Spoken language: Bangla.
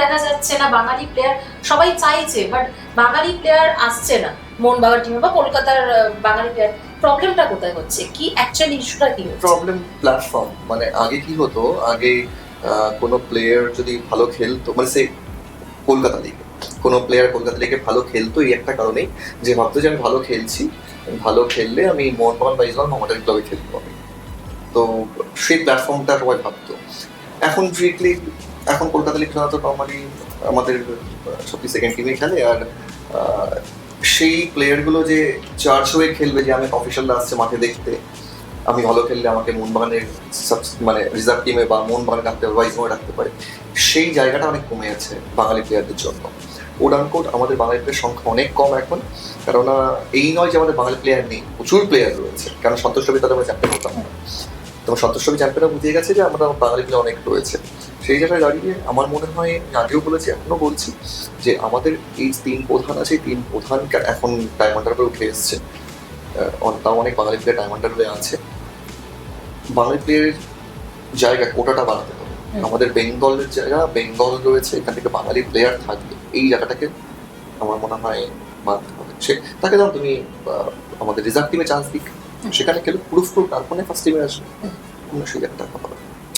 দেখা যাচ্ছে না, বাঙালি প্লেয়ার সবাই চাইছে বাট বাঙালি প্লেয়ার আসছে না। মোহনবাগান টিমে বা কলকাতার বাঙালি প্লেয়ার প্রবলেমটা কোথায় হচ্ছে? কি অ্যাকচুয়ালি ইস্যুটা কি প্রবলেম প্ল্যাটফর্ম মানে আগে কি হতো? আগে কোনো প্লেয়ার যদি ভালো খেলতো মানে সে কলকাতা লিগে কোনো প্লেয়ার কলকাতা লিগে ভালো খেলতো এই একটা কারণেই যে, ভাবতো যে আমি ভালো খেলছি, ভালো খেললে আমি মোহনবাগান বা ইসলাম মোহামেডান ক্লাবে খেলব আমি তো সেই প্ল্যাটফর্মটা সবাই ভাবতো। এখন স্ট্রিক্টলি এখন কলকাতা লিগ খেলা তো নর্মালি আমাদের সত্যি সেকেন্ড টিমে খেলে, আর সেই প্লেয়ারগুলো যে চার্জ হয়ে খেলবে যে আমি অফিসিয়ালরা আসছে মাঠে দেখতে, আমি ভালো খেললে আমাকে মোহনবাগানের মানে রিজার্ভ টিমে বা মোহনবাগানে রাখতে পারে বা ইসমে রাখতে পারে, সেই জায়গাটা অনেক কমে আছে বাঙালি প্লেয়ারদের জন্য। কোট আমাদের বাঙালি প্লেয়ার সংখ্যা অনেক কম এখন, কেননা এই নয় যে আমাদের বাঙালি প্লেয়ার নেই, প্রচুর প্লেয়ার রয়েছে কারণ সন্তোষ রবি তাদের আমরা চ্যাম্পিয়ন হতাম না। তোমার সন্তোষ রবি চ্যাম্পিয়নরা বুঝিয়ে গেছে যে আমরা বাঙালি প্লেয়ার অনেক রয়েছে। সেই জায়গায় দাঁড়িয়ে আমার মনে হয় আমি আগেও বলেছি এখনও বলছি যে আমাদের এই তিন প্রধান আছে তিন প্রধান এখন ডায়মন্ডার করে উঠে এসছে। তাও অনেক বাঙালি প্লেয়ার ডায়মন্ডার হয়ে আছে। বাঙালি প্লেয়ারের জায়গা কোটাটা বাড়াতে হবে। আমাদের বেঙ্গলের জায়গা বেঙ্গল রয়েছে এখান থেকে বাঙালি প্লেয়ার থাকবে এই জায়গাটাকে আমার মনে হয় মানতে হবে। সে তাকে দাও তুমি আমাদের রিজার্ভ টিমে চান্স দিক। সেখানে খেলে প্রুফ করুক তারপরে ফার্স্ট টিমে আসবে। আমরা সেই জায়গাটা